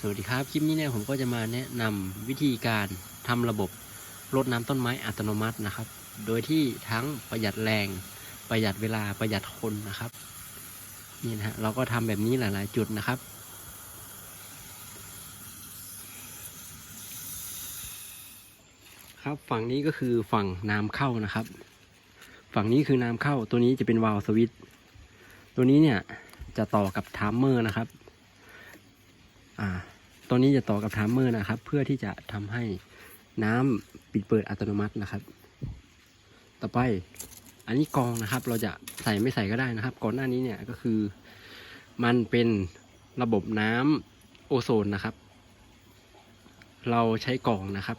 สวัสดีครับ คลิปนี้เนี่ยผมก็จะมาแนะนำวิธีการทำระบบรดน้ำต้นไม้อัตโนมัตินะครับ โดยที่ทั้งประหยัดแรง ประหยัดเวลาประหยัดคนนะครับ นี่นะฮะเราก็ทำแบบนี้หลาย ๆ จุดนะครับครับฝั่งนี้ก็คือฝั่งน้ำเข้านะครับ ฝั่งนี้คือน้ำเข้าตัวนี้จะเป็นวาล์วสวิตตัวนี้เนี่ยจะต่อกับไทม์เมอร์นะครับ อ่าตัวนี้จะต่อกับไทม์เมอร์นะครับ เพื่อที่จะทำให้น้ำปิดเปิดอัตโนมัตินะครับ ต่อไปอันนี้กองนะครับ เราจะใส่ไม่ใส่ก็ได้นะครับ ก่อนหน้านี้เนี่ยก็คือ มันเป็นระบบน้ำโอโซนนะครับ เราใช้กองนะครับ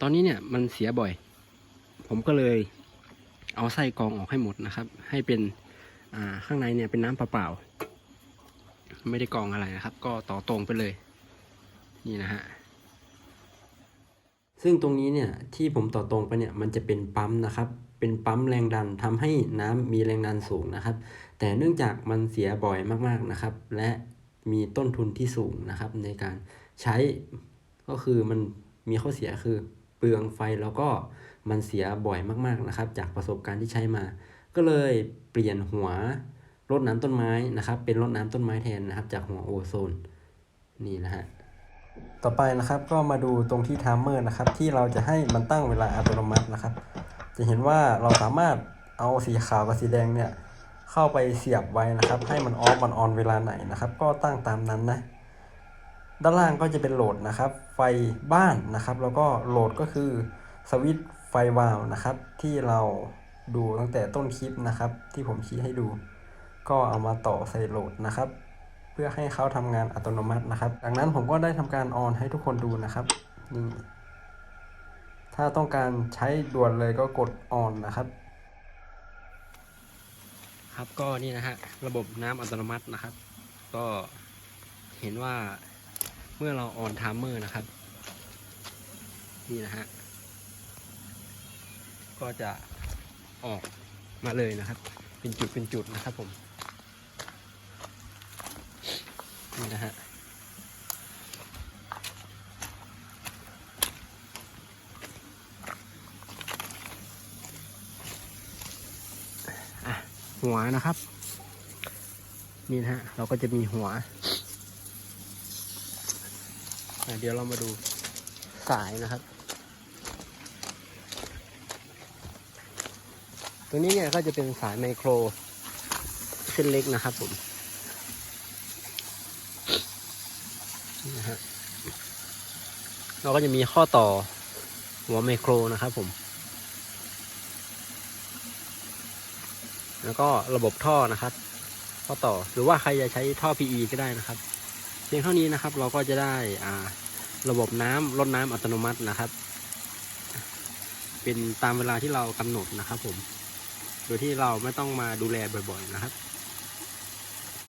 ตอนนี้เนี่ยมันเสียบ่อย ผมก็เลยเอาไส้กองออกให้หมดนะครับ ให้เป็นข้างในเนี่ยเป็นน้ำเปล่า ไม่ได้กองอะไรนะครับ ก็ต่อตรงไปเลย นี่นะฮะซึ่งตรงนี้เนี่ยที่ผมต่อตรงไปเนี่ยมันจะเป็นปั๊มนะครับ เป็นปั๊มแรงดันทำให้น้ำมีแรงดันสูงนะครับ แต่เนื่องจากมันเสียบ่อยมากๆนะครับ และมีต้นทุนที่สูงนะครับ ในการใช้ก็คือมันมีข้อเสียคือเปลืองไฟแล้วก็มันเสียบ่อยมากๆนะครับ จากประสบการณ์ที่ใช้มา ก็เลยเปลี่ยนหัว รดน้ำต้นไม้นะครับ เป็นรดน้ำต้นไม้แทนนะครับ จากหัวโอโซนนี่นะฮะต่อไปนะครับก็มาดูตรงที่ไทม์เมอร์นะครับ ที่เราจะให้มันตั้งเวลาอัตโนมัตินะครับ จะเห็นว่าเราสามารถเอาสีขาวกับสีแดงเนี่ยเข้าไปเสียบไว้นะครับ ให้มันออฟมันออนเวลาไหนนะครับ ก็ตั้งตามนั้นนะด้านล่างก็จะเป็นโหลดนะครับ ไฟบ้านนะครับ แล้วก็โหลดก็คือสวิตไฟวาล์วนะครับ ที่เราดูตั้งแต่ต้นคลิปนะครับ ที่ผมชี้ให้ดู ก็เอามาต่อใส่โหลดนะครับ เพื่อให้เขาทำงานอัตโนมัตินะครับ จากนั้นผมก็ได้ทำการออนให้ทุกคนดูนะครับนี่ถ้าต้องการใช้ด่วนเลยก็กดออนนะครับ ครับก็นี่นะฮะระบบน้ำอัตโนมัตินะครับ ก็เห็นว่าเมื่อเราออนไทม์เมอร์นะครับ นี่นะฮะก็จะออกมาเลยนะครับ เป็นจุดเป็นจุดนะครับผม นี่นะฮะอะหัวนะครับ นี่นะฮะ เราก็จะมีหัว เดี๋ยวเรามาดูสายนะครับ ตัวนี้เนี่ยก็จะเป็นสายไมโครเส้นเล็กนะครับผม นะฮะเราก็จะมีข้อต่อหัวไมโครนะครับผม แล้วก็ระบบท่อนะครับท่อต่อหรือว่าใครจะใช้ท่อ PE ก็ได้นะครับ เพียงเท่านี้นะครับ เราก็จะได้อ่าระบบน้ำลดน้ำอัตโนมัตินะครับ เป็นตามเวลาที่เรากำหนดนะครับผม โดยที่เราไม่ต้องมาดูแลบ่อย ๆ นะครับ